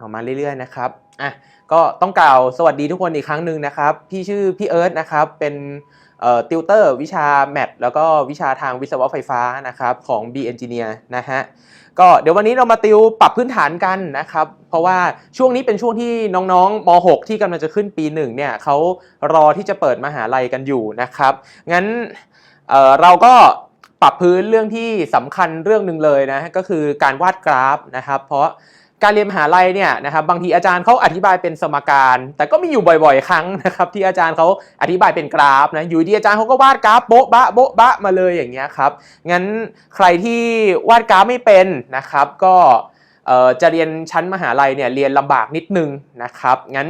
ออกมาเรื่อยๆนะครับอะก็ต้องกล่าวสวัสดีทุกคนอีกครั้งหนึ่งนะครับ พี่ชื่อพี่เอิร์ธนะครับ เป็นติวเตอร์วิชาแมทแล้วก็วิชาทางวิศวะไฟฟ้านะครับของ B Engineer นะฮะก็เดี๋ยววันนี้เรามาติวปรับพื้นฐานกันนะครับ เพราะว่าช่วงนี้เป็นช่วงที่น้องๆม .6 ที่กำลังจะขึ้นปีหนึ่งเนี่ยเขารอที่จะเปิดมหาลัยกันอยู่นะครับ งั้นเเราก็ปรับพื้นเรื่องที่สำคัญเรื่องหนึ่งเลยนะก็คือการวาดกราฟนะครับ เพราะ การเรียนมหาลัยเนี่ยนะครับบางทีอาจารย์เขาอธิบายเป็นสมการ แต่ก็มีอยู่บ่อยๆ ครั้งนะครับที่อาจารย์เขาอธิบายเป็นกราฟนะอยู่ดีอาจารย์เขาก็วาดกราฟโบ๊ะบะโบ๊ะบะมาเลยอย่างเงี้ยครับงั้นใครที่วาดกราฟไม่เป็นนะครับ ก็จะเรียนชั้นมหาลัยเนี่ยเรียนลำบากนิดนึงนะครับงั้น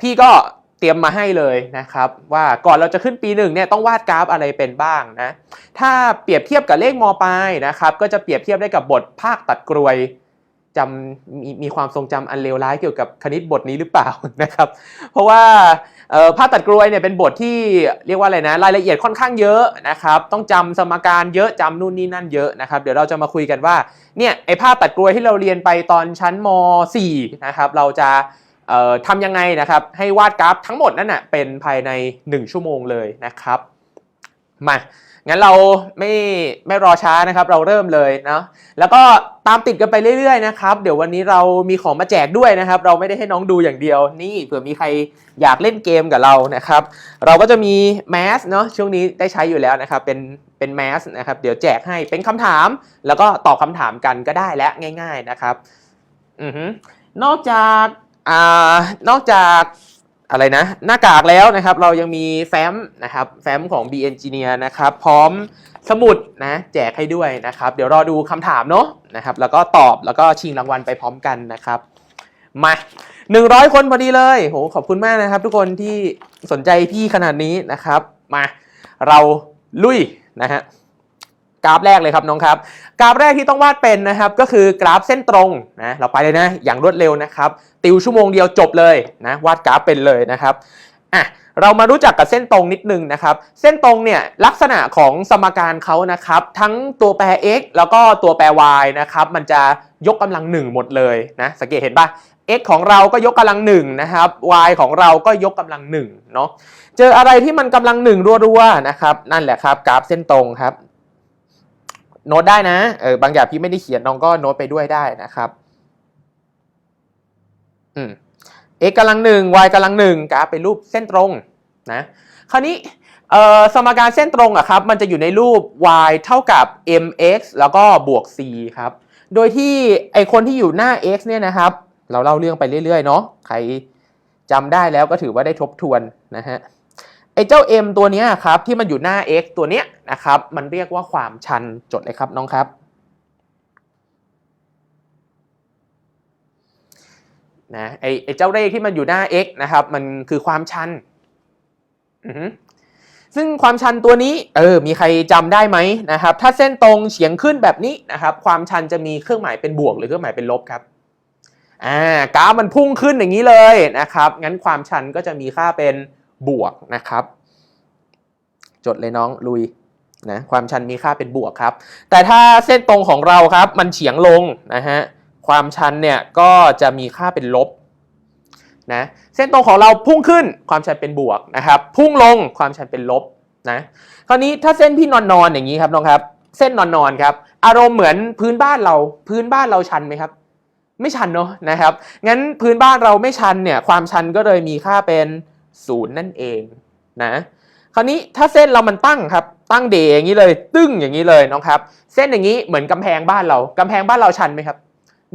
พี่ก็เตรียมมาให้เลยนะครับ ว่าก่อนเราจะขึ้นปีหนึ่งเนี่ยต้องวาดกราฟอะไรเป็นบ้างนะถ้าเปรียบเทียบกับเลขมปลายนะครับก็จะเปรียบเทียบได้กับบทภาคตัดกรวย จำมีมีความทรงจำอันเลวร้ายเกี่ยวกับคณิตบทนี้หรือเปล่านะครับ เพราะว่าภาคตัดกรวยเนี่ยเป็นบทที่เรียกว่าอะไรนะรายละเอียดค่อนข้างเยอะนะครับ ต้องจำสมการเยอะจำนู่นนี่นั่นเยอะนะครับ เดี๋ยวเราจะมาคุยกันว่าเนี่ยไอ้ภาพตัดกรวยที่เราเรียนไปตอนชั้นม .4 นะครับเราจะทำยังไงนะครับให้วาดกราฟทั้งหมดนั่นนะเป็นภายใน 1 ชั่วโมงเลยนะครับมา งั้นเราไม่ไม่รอช้านะครับ เราเริ่มเลยเนาะแล้วก็ตามติดกันไปเรื่อยๆนะครับ เดี๋ยววันนี้เรามีของมาแจกด้วยนะครับ เราไม่ได้ให้น้องดูอย่างเดียว นี่เผื่อมีใครอยากเล่นเกมกับเรานะครับ เราก็จะมีแมสเนาะช่วงนี้ได้ใช้อยู่แล้วนะครับ เป็นเป็นแมสนะครับ เดี๋ยวแจกให้เป็นคำถาม แล้วก็ตอบคำถามกันก็ได้และง่าย ๆนะครับ อือฮึนอกจากอ่านอกจาก อะไรนะหน้ากากแล้วนะครับ เรายังมีแฟ้มนะครับแฟ้มของ B Engineer นะครับพร้อมสมุดนะแจกให้ด้วยนะครับ เดี๋ยวรอดูคำถามเนาะนะครับแล้วก็ตอบแล้วก็ชิงรางวัลไปพร้อมกันนะครับ มา 100 คนพอดีเลยโหขอบคุณมากนะครับ ทุกคนที่สนใจพี่ขนาดนี้นะครับ มาเราลุยนะฮะ กราฟแรกเลยครับน้องครับ กราฟแรกที่ต้องวาดเป็นนะครับ ก็คือกราฟเส้นตรงนะเราไปเลยนะ อย่างรวดเร็วนะครับ ติวชั่วโมงเดียวจบเลยนะวาดกราฟเป็นเลยนะครับอะเรามารู้จักกับเส้นตรงนิดนึงนะครับ เส้นตรงเนี่ยลักษณะของสมการเขานะครับ ทั้งตัวแปร x แล้วก็ตัวแปร y นะครับ มันจะยกกำลังหนึ่งหมดเลยนะสังเกตเห็นปะ x ของเราก็ยกกำลังหนึ่งนะครับ y ของเราก็ยกกำลังหนึ่งเนาะเจออะไรที่มันกำลังหนึ่งรัวๆนะครับ นั่นแหละครับ กราฟเส้นตรงครับ โน้ตได้นะเออบางอย่างพี่ไม่ได้เขียนน้องก็โน้ตไปด้วยได้นะครับอืม x กำลังหนึ่ง y กำลังหนึ่งกราฟเป็นรูปเส้นตรงนะคราวนี้เอ่อสมการเส้นตรงอะครับมันจะอยู่ในรูป y เท่ากับ mx แล้วก็บวก c ครับ โดยที่ไอคนที่อยู่หน้า x เนี่ยนะครับ เราเล่าเรื่องไปเรื่อยๆเนาะใครจำได้แล้วก็ถือว่าได้ทบทวนนะฮะ ไอ้เจ้า m ตัวนี้ครับที่มันอยู่หน้า x ตัวเนี้ยนะครับมันเรียกว่าความชันจดเลยครับน้องครับนะไอไอเจ้าเลขที่มันอยู่หน้า x นะครับมันคือความชันอือฮึซึ่งความชันตัวนี้เออมีใครจำได้ไหมนะครับถ้าเส้นตรงเฉียงขึ้นแบบนี้นะครับความชันจะมีเครื่องหมายเป็นบวกหรือเครื่องหมายเป็นลบครับอ่ากราฟมันพุ่งขึ้นอย่างนี้เลยนะครับงั้นความชันก็จะมีค่าเป็น บวกนะครับ จดเลยน้องลุยนะความชันมีค่าเป็นบวกครับ แต่ถ้าเส้นตรงของเราครับ มันเฉียงลงนะฮะความชันเนี่ยก็จะมีค่าเป็นลบนะเส้นตรงของเราพุ่งขึ้นความชันเป็นบวกนะครับ พุ่งลงความชันเป็นลบนะคราวนี้ถ้าเส้นพี่นอนนอนอย่างนี้ครับน้องครับ เส้นนอนนอนครับ อารมณ์เหมือนพื้นบ้านเราพื้นบ้านเราชันไหมครับ ไม่ชันเนาะนะครับงั้นพื้นบ้านเราไม่ชันเนี่ยความชันก็เลยมีค่าเป็น ศูนย์นั่นเองนะคราวนี้ถ้าเส้นเรามันตั้งครับตั้งเดอย่างนี้เลย ตึ้งอย่างนี้เลยน้องครับ เส้นอย่างนี้เหมือนกำแพงบ้านเรากำแพงบ้านเราชันไหมครับ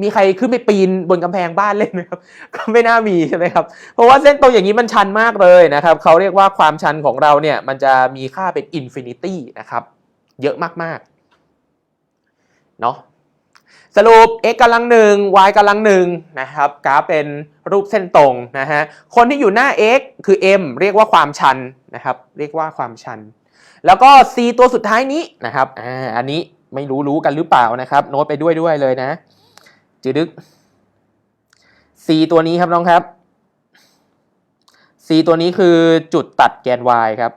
มีใครขึ้นไปปีนบนกำแพงบ้านเล่นไหมครับก็ไม่น่ามีใช่ไหมครับเพราะว่าเส้นตรงอย่างนี้มันชันมากเลยนะครับเขาเรียกว่าความชันของเราเนี่ยมันจะมีค่าเป็นอินฟินิตี้นะครับเยอะมากๆเนาะ สรุป x กำลังหนึ่ง y กำลังหนึ่งนะครับกราฟเป็นรูปเส้นตรงนะฮะคนที่อยู่หน้า x คือ m เรียกว่าความชันนะครับเรียกว่าความชัน แล้วก็ c ตัวสุดท้ายนี้นะครับอ่าอันนี้ไม่รู้รู้กันหรือเปล่านะครับ โน้ตไปด้วยด้วยเลยนะจืดึก c ตัวนี้ครับน้องครับ c ตัวนี้คือจุดตัดแกน y ครับ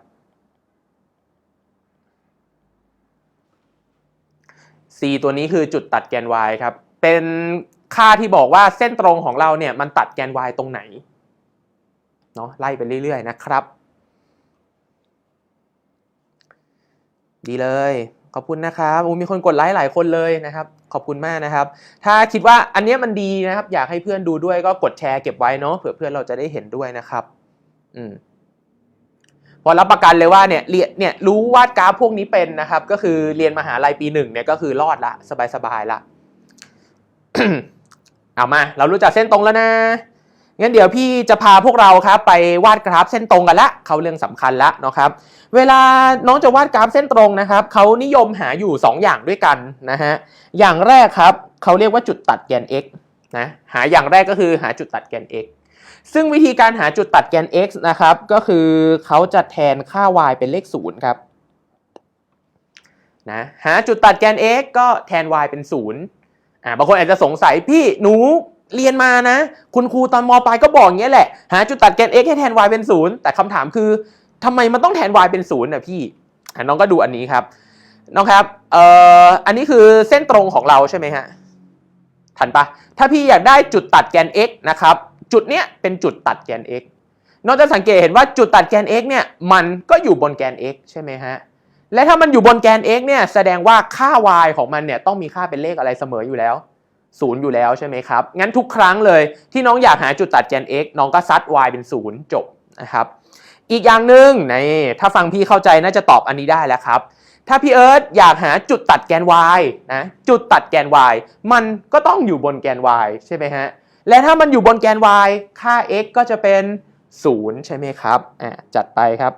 c ตัวนี้คือจุดตัดแกน y ครับ เป็นค่าที่บอกว่าเส้นตรงของเราเนี่ยมันตัดแกน y ตรงไหน เนาะไล่ไปเรื่อยๆนะครับ ดีเลย ขอบคุณนะครับมีคนกดไลค์หลายคนเลยนะครับ ขอบคุณมากนะครับ ถ้าคิดว่าอันนี้มันดีนะครับ อยากให้เพื่อนดูด้วยก็กดแชร์เก็บไว้เนาะเผื่อเพื่อนเราจะได้เห็นด้วยนะครับ อืม พอรับประกันเลยว่าเนี่ยเรียนเนี่ยรู้วาดกราฟพวกนี้เป็นนะครับ ก็คือเรียนมหาลัยปีหนึ่งเนี่ยก็คือรอดละสบายๆละเอามา เรารู้จักเส้นตรงแล้วนะงั้นเดี๋ยวพี่จะพาพวกเราครับไปวาดกราฟเส้นตรงกันละเขาเรื่องสำคัญละเนาะครับ เวลาน้องจะวาดกราฟเส้นตรงนะครับเขานิยมหาอยู่ 2 อย่างด้วยกันนะฮะอย่างแรกครับเขาเรียกว่าจุดตัดแกน x นะหาอย่างแรกก็คือหาจุดตัดแกน x ซึ่งวิธีการหาจุดตัดแกน x นะครับ ก็คือเขาจะแทนค่า y เป็นเลข0ครับนะหาจุดตัดแกน x ก็แทน y เป็น0อ่าบางคนอาจจะสงสัยพี่หนูเรียนมานะ คุณครูตอนมปลายก็บอกอย่างเงี้ยแหละ หาจุดตัดแกน x ให้แทน y เป็น0แต่คำถามคือทำไมมันต้องแทน y เป็น0น่ะพี่น้องก็ดูอันนี้ครับน้องครับเอ่ออันนี้คือเส้นตรงของเราใช่ไหมฮะทันปะถ้าพี่อยากได้จุดตัดแกน x นะครับ จุดเนี้ยเป็นจุดตัดแกน x นองจะสังเกตเห็นว่าจุดตัดแกน x เนี่ยมันก็อยู่บนแกน x ใช่ไหมฮะและถ้ามันอยู่บนแกน x เนี่ยแสดงว่าค่า y ของมันเนี่ยต้องมีค่าเป็นเลขอะไรเสมออยู่แล้วศูนย์อยู่แล้วใช่ไหมครับ งั้นทุกครั้งเลยที่น้องอยากหาจุดตัดแกน x น้องก็ซัด y เป็นศูนย์จบนะครับ อีกอย่างหนึ่งในถ้าฟังพี่เข้าใจน่าจะตอบอันนี้ได้แล้วครับ ถ้าพี่เอิร์ธอยากหาจุดตัดแกน y นะจุดตัดแกน y มันก็ต้องอยู่บนแกน y ใช่ไหมฮะ และถ้ามันอยู่บนแกน y ค่า x ก็จะเป็น 0 ใช่ไหมครับอ่าจัดไปครับ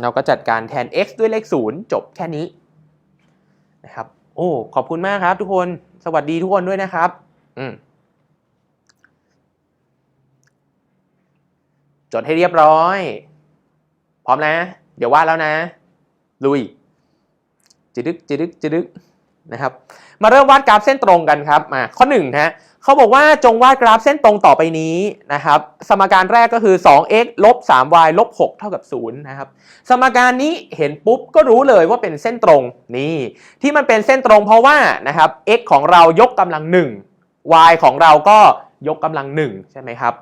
เราก็จัดการแทน x ด้วยเลข 0 จบแค่นี้นะครับ โอ้ ขอบคุณมากครับทุกคน สวัสดีทุกคนด้วยนะครับ อืมจดให้เรียบร้อย พร้อมนะ เดี๋ยววาดแล้วนะ ลุยจิดึกจิดึกจิดึก นะครับมาเริ่มวาดกราฟเส้นตรงกันครับมาข้อหนึ่งฮะเขาบอกว่าจงวาดกราฟเส้นตรงต่อไปนี้นะครับสมการแรกก็คือ 2x ลบ 3y ลบ 6 เท่ากับ0นะครับสมการนี้เห็นปุ๊บก็รู้เลยว่าเป็นเส้นตรงนี่ที่มันเป็นเส้นตรงเพราะว่านะครับ x ของเรายกกำลัง 1 y ของเราก็ยกกำลัง 1 ใช่ไหมครับ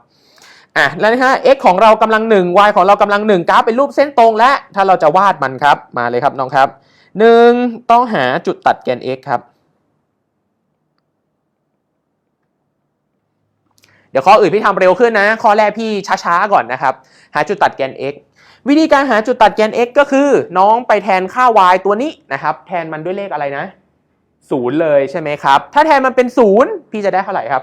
อะแล้วนะฮะ x ของเรากำลัง 1 y ของเรากำลัง 1 กราฟเป็นรูปเส้นตรงและถ้าเราจะวาดมันครับมาเลยครับน้องครับ 1 ต้องหาจุดตัดแกน x ครับ เดี๋ยวข้ออื่นพี่ทำเร็วขึ้นนะ ข้อแรกพี่ช้าๆก่อนนะครับ หาจุดตัดแกน x วิธีการหาจุดตัดแกน x ก็คือ น้องไปแทนค่า y ตัวนี้นะครับ แทนมันด้วยเลขอะไรนะศูนย์เลยใช่ไหมครับ ถ้าแทนมันเป็นศูนย์พี่จะได้เท่าไหร่ครับ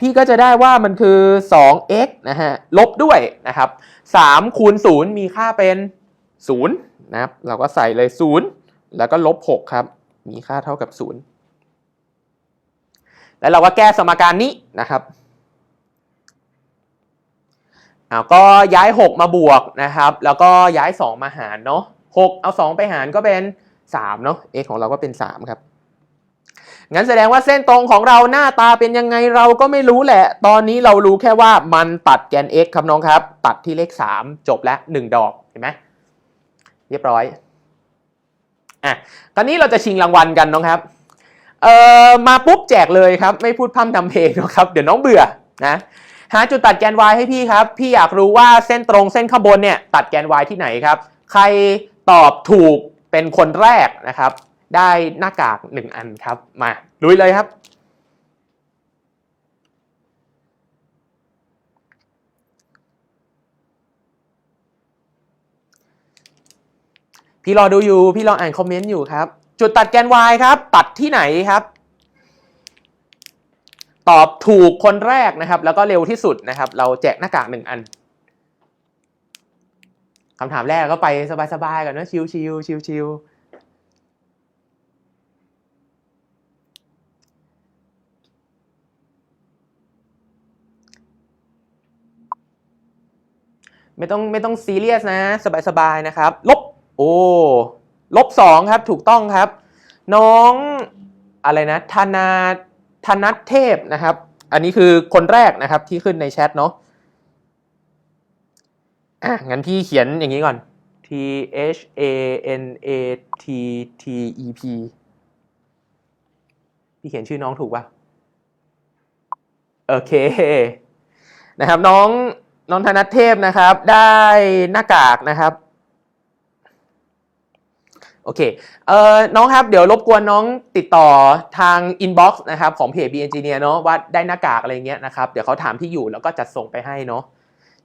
พี่ก็จะได้ว่ามันคือ 2x นะฮะ ลบด้วยนะครับ3คูณ0มีค่าเป็น 0นะครับเราก็ใส่เลย 0 แล้วก็ลบ6ครับ มีค่าเท่ากับ 0 แล้วเราก็แก้สมการนี้นะครับเอาก็ย้าย 6 มาบวกนะครับ แล้วก็ย้าย 2 มาหารเนาะ6เอา 2 ไปหารก็เป็น3เนาะ x ของเราก็เป็น 3 ครับงั้นแสดงว่าเส้นตรงของเราหน้าตาเป็นยังไงเราก็ไม่รู้แหละ ตอนนี้เรารู้แค่ว่ามันตัดแกน x ครับน้องครับ ตัดที่เลข 3 จบแล้ว 1 ดอกเห็นไหม เรียบร้อยอะตอนนี้เราจะชิงรางวัลกันน้องครับเอ่อมาปุ๊บแจกเลยครับ ไม่พูดพร่ำทำเพลงนะครับ เดี๋ยวน้องเบื่อนะหาจุดตัดแกน y ให้พี่ครับ พี่อยากรู้ว่าเส้นตรงเส้นข้างบนเนี่ยตัดแกน y ที่ไหนครับ ใครตอบถูกเป็นคนแรกนะครับ ได้หน้ากากหนึ่งอันครับ มาลุยเลยครับ พี่รอดูอยู่ พี่รออ่านคอมเมนต์อยู่ครับ จุดตัดแกน y ครับ ตัดที่ไหนครับ ตอบถูกคนแรกนะครับ แล้วก็เร็วที่สุดนะครับ เราแจกหน้ากากหนึ่งอันคำถามแรกก็ไปสบายๆกันนะชิวๆชิวๆไม่ต้องไม่ต้องซีเรียสนะ สบายๆนะครับ ลบ โอ้ลบสองครับถูกต้องครับ น้องอะไรนะธนาธนัทเทพนะครับ อันนี้คือคนแรกนะครับที่ขึ้นในแชทเนาะอะงั้นพี่เขียนอย่างนี้ก่อน T H A N A T T E P พี่เขียนชื่อน้องถูกปะโอเคนะครับน้องน้องธนัทเทพนะครับ ได้หน้ากากนะครับ โอเคเอ่อน้องครับ เดี๋ยวรบกวนน้องติดต่อทางอินบ็อกซ์นะครับของเพจ B Engineer เนาะว่าได้หน้ากากอะไรเงี้ยนะครับเดี๋ยวเขาถามที่อยู่แล้วก็จัดส่งไปให้เนาะ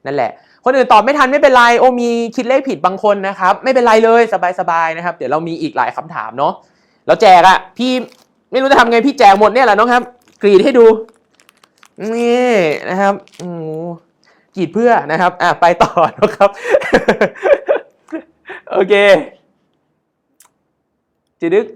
นั่นแหละ คนอื่นตอบไม่ทันไม่เป็นไรโอ้มีคิดเลขผิดบางคนนะครับไม่เป็นไรเลยสบายๆนะครับ เดี๋ยวเรามีอีกหลายคำถามเนาะเราแจกอะพี่ไม่รู้จะทำไงพี่แจกหมดเนี่ยแหละน้องครับ กรีดให้ดูนี่นะครับโอืมกรีดเพื่อนะครับอะไปต่อนะครับ โอเค จิดึก